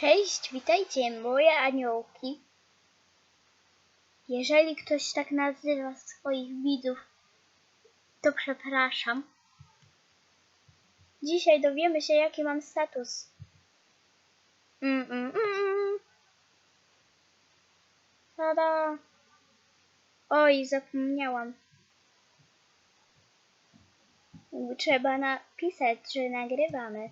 Cześć, witajcie moje aniołki. Jeżeli ktoś tak nazywa swoich widzów, to przepraszam. Dzisiaj dowiemy się, jaki mam status. Mm, mm, mm. Tada. Oj, zapomniałam. Trzeba napisać, że nagrywamy.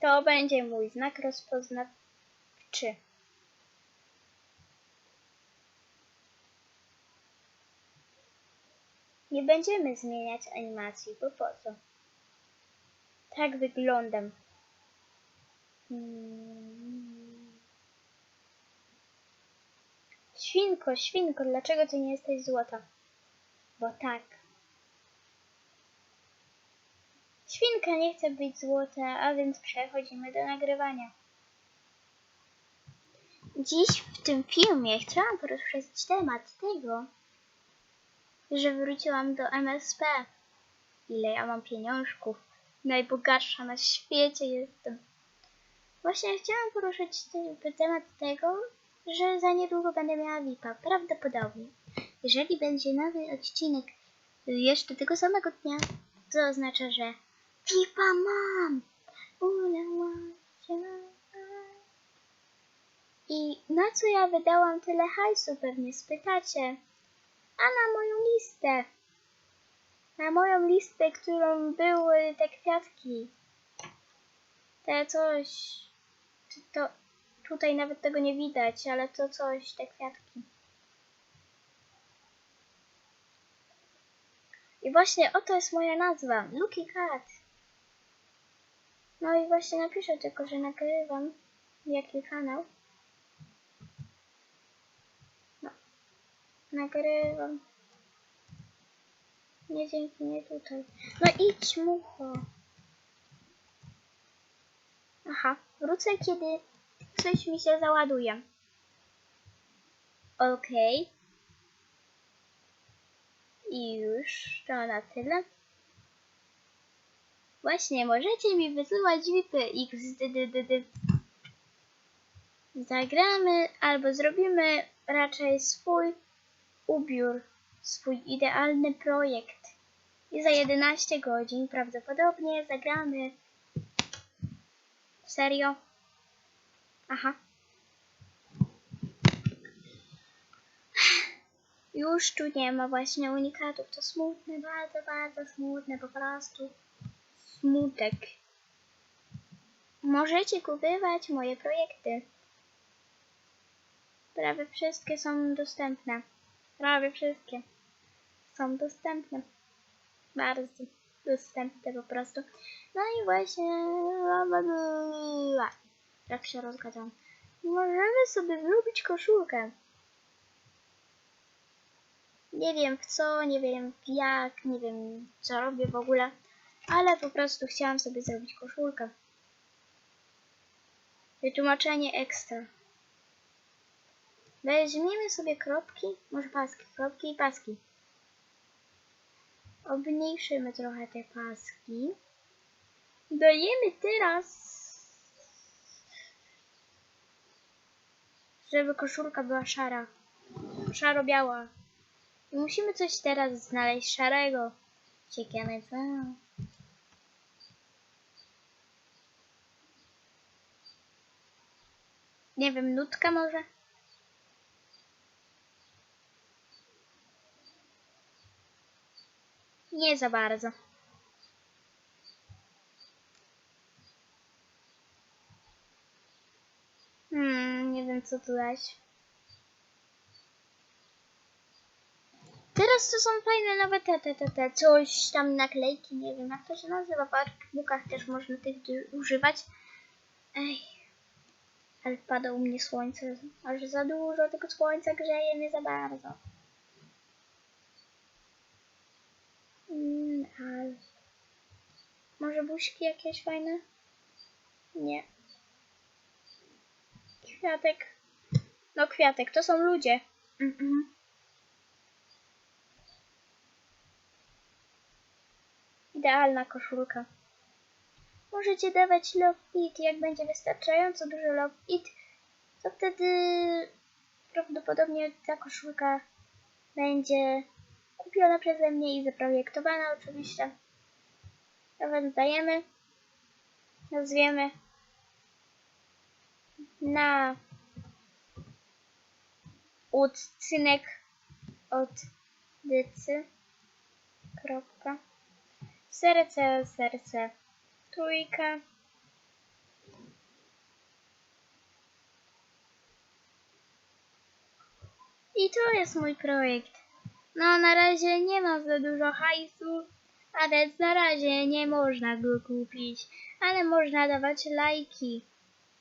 To będzie mój znak rozpoznawczy. Nie będziemy zmieniać animacji, bo po co? Tak wyglądam. Hmm. Świnko, świnko, dlaczego ty nie jesteś złota? Bo tak. Świnka nie chce być złota, a więc przechodzimy do nagrywania. Dziś w tym filmie chciałam poruszyć temat tego, że wróciłam do MSP. Ile ja mam pieniążków. Najbogatsza na świecie jestem. Właśnie chciałam poruszyć te, temat tego, że za niedługo będę miała VIP-a. Prawdopodobnie. Jeżeli będzie nowy odcinek jeszcze tego samego dnia, to oznacza, że VIP-a mam! I na co ja wydałam tyle hajsu, pewnie spytacie. A na moją listę. Na moją listę, którą były te kwiatki. Te coś. To tutaj nawet tego nie widać, ale to coś, te kwiatki. I właśnie oto jest moja nazwa. Lucky Cat. No i właśnie napiszę tylko, że nagrywam. Jaki kanał. No. Nagrywam. Nie dzięki, nie tutaj. No idź, mucho. Aha, wrócę kiedy coś mi się załaduje. Okej. I już to na tyle. Właśnie, możecie mi wysyłać VIPy xddd. Zagramy albo zrobimy raczej swój ubiór, swój idealny projekt. I za 11 godzin prawdopodobnie zagramy. Serio? Aha. Już tu nie ma właśnie unikatów. To smutne, bardzo, bardzo smutne po prostu. Smutek. Możecie kupować moje projekty. Prawie wszystkie są dostępne. Prawie wszystkie są dostępne. Bardzo dostępne po prostu. No i właśnie... Jak się rozgadzam. Możemy sobie wyrobić koszulkę. Nie wiem w co, nie wiem jak, nie wiem co robię w ogóle, ale po prostu chciałam sobie zrobić koszulkę. Wytłumaczenie ekstra. Weźmiemy sobie kropki, może paski, kropki i paski. Obmniejszymy trochę te paski. Dajemy teraz, żeby koszulka była szara. Szaro-biała. I musimy coś teraz znaleźć szarego. Ciekawe co. Nie wiem, nutka może? Nie za bardzo. Hmm, nie wiem co tu dać. Teraz to są fajne nowe te, te, te, te, coś tam naklejki, nie wiem jak to się nazywa, w artbookach też można tych używać. Ej, ale pada u mnie słońce, aż za dużo tego słońca grzeje mnie za bardzo. Mm, ale... Może buźki jakieś fajne? Nie. Kwiatek. No kwiatek, to są ludzie. Mm -mm. Idealna koszulka. Możecie dawać love it, jak będzie wystarczająco dużo love it, to wtedy prawdopodobnie ta koszulka będzie kupiona przeze mnie i zaprojektowana oczywiście. Nawet dajemy, nazwiemy na odcinek od dycy. Kropka. Serce, serce, trójka. I to jest mój projekt. No, na razie nie mam za dużo hajsu, a więc na razie nie można go kupić, ale można dawać lajki.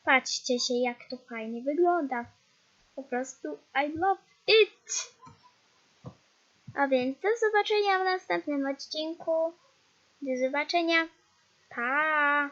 Patrzcie się, jak to fajnie wygląda. Po prostu I love it! A więc do zobaczenia w następnym odcinku. Do zobaczenia. 他啊